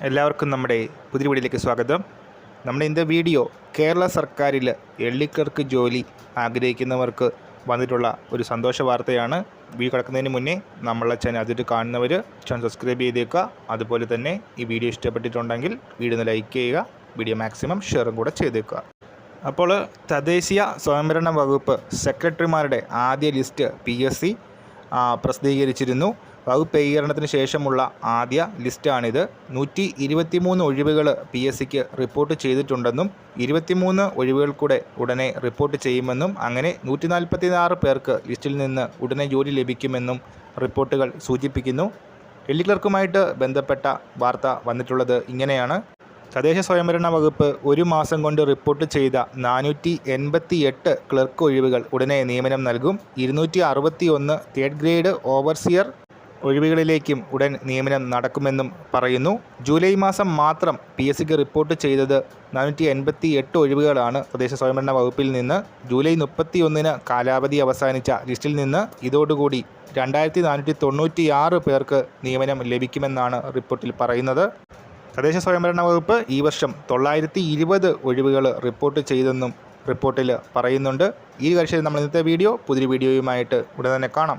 എല്ലാവർക്കും നമ്മുടെ പുതിയ വീഡിയോയിലേക്ക് സ്വാഗതം. നമ്മുടെ ഇന്നത്തെ വീഡിയോ കേരള സർക്കാരിൽ എള്ളിക്കർക്ക് ജോലി ആഗ്രഹിക്കുന്നവർക്ക് വന്നിട്ടുള്ള ഒരു സന്തോഷ വാർത്തയാണ്. വീഡിയോ കിടക്കുന്നതിന് മുന്നേ നമ്മളെ ചാനൽ അതിട്ട് കാണുന്നവർ ചാനൽ സബ്സ്ക്രൈബ് ചെയ്തേക്കുക. അതുപോലെ തന്നെ ഈ വീഡിയോ ഇഷ്ടപ്പെട്ടിട്ടുണ്ടെങ്കിൽ വീഡിയോ ഒന്ന് ലൈക്ക് ചെയ്യുക വീഡിയോ മാക്സിമം ഷെയറും കൂടെ ചെയ്തേക്കുക. അപ്പോൾ തദ്ദേശീയ സ്വയംഭരണ വകുപ്പ് സെക്രട്ടറിമാരുടെ ആദ്യ ലിസ്റ്റ് പി എസ് സി പ്രസിദ്ധീകരിച്ചിരുന്നു. വകുപ്പ് ഏകീകരണത്തിന് ശേഷമുള്ള ആദ്യ ലിസ്റ്റാണിത്. നൂറ്റി ഇരുപത്തിമൂന്ന് ഒഴിവുകൾ പി എസ് സിക്ക് റിപ്പോർട്ട് ചെയ്തിട്ടുണ്ടെന്നും ഇരുപത്തിമൂന്ന് ഒഴിവുകൾ കൂടെ ഉടനെ റിപ്പോർട്ട് ചെയ്യുമെന്നും അങ്ങനെ നൂറ്റി നാൽപ്പത്തി ആറ് പേർക്ക് ലിസ്റ്റിൽ നിന്ന് ഉടനെ ജോലി ലഭിക്കുമെന്നും റിപ്പോർട്ടുകൾ സൂചിപ്പിക്കുന്നു. എല്ലി ക്ലർക്കുമായിട്ട് ബന്ധപ്പെട്ട വാർത്ത വന്നിട്ടുള്ളത് ഇങ്ങനെയാണ്. തദ്ദേശ സ്വയംഭരണ വകുപ്പ് ഒരു മാസം കൊണ്ട് റിപ്പോർട്ട് ചെയ്ത നാനൂറ്റി എൺപത്തി എട്ട് ക്ലർക്ക് ഒഴിവുകൾ ഉടനെ നിയമനം നൽകും. ഇരുന്നൂറ്റി അറുപത്തി ഒന്ന് തേർഡ് ഗ്രേഡ് ഓവർസിയർ ഒഴിവുകളിലേക്കും ഉടൻ നിയമനം നടക്കുമെന്നും പറയുന്നു. ജൂലൈ മാസം മാത്രം പി എസ് സിക്ക് റിപ്പോർട്ട് ചെയ്തത് നാനൂറ്റി എൺപത്തി എട്ട് ഒഴിവുകളാണ് തദ്ദേശ സ്വയംഭരണ വകുപ്പിൽ നിന്ന്. ജൂലൈ മുപ്പത്തി ഒന്നിന് കാലാവധി അവസാനിച്ച ലിസ്റ്റിൽ നിന്ന് ഇതോടുകൂടി രണ്ടായിരത്തി നാനൂറ്റി തൊണ്ണൂറ്റി ആറ് പേർക്ക് നിയമനം ലഭിക്കുമെന്നാണ് റിപ്പോർട്ടിൽ പറയുന്നത്. തദ്ദേശ സ്വയംഭരണ വകുപ്പ് ഈ വർഷം തൊള്ളായിരത്തി ഇരുപത് ഒഴിവുകൾ റിപ്പോർട്ട് ചെയ്തെന്നും റിപ്പോർട്ടിൽ പറയുന്നുണ്ട്. ഈ വർഷം നമ്മൾ ഇന്നത്തെ വീഡിയോ പുതിയ വീഡിയോയുമായിട്ട് ഉടൻ തന്നെ കാണാം.